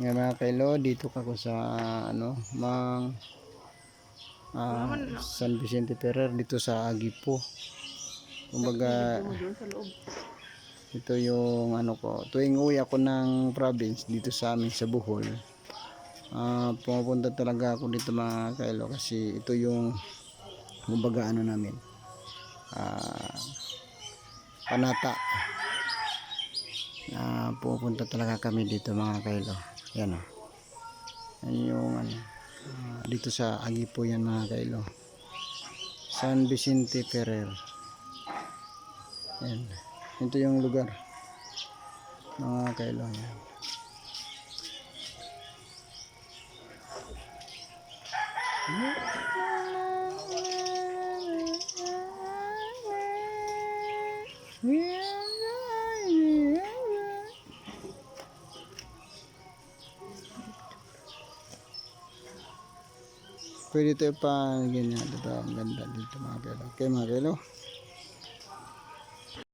Ngayon mga kailo, dito ka ko sa ano, mang ah, San Vicente Ferrer dito sa Agipo. Kumbaga, ito yung ano ko, tuwing uwi ako ng province dito sa amin sa Bohol. Ah, pumupunta talaga ako dito mga kailo kasi ito yung kumbaga ano namin. Ah, panata. Ah, pupunta talaga kami dito mga kailo. Yan o. Yan yung ano. ah, dito sa Agipo yan mga kailo. San Vicente Ferrer. Yan. Ito yung lugar. Mga kailo. Yan. Pwede tayo pa ganyan. Ito ang ganda dito mga kilo. Okay mga kilo.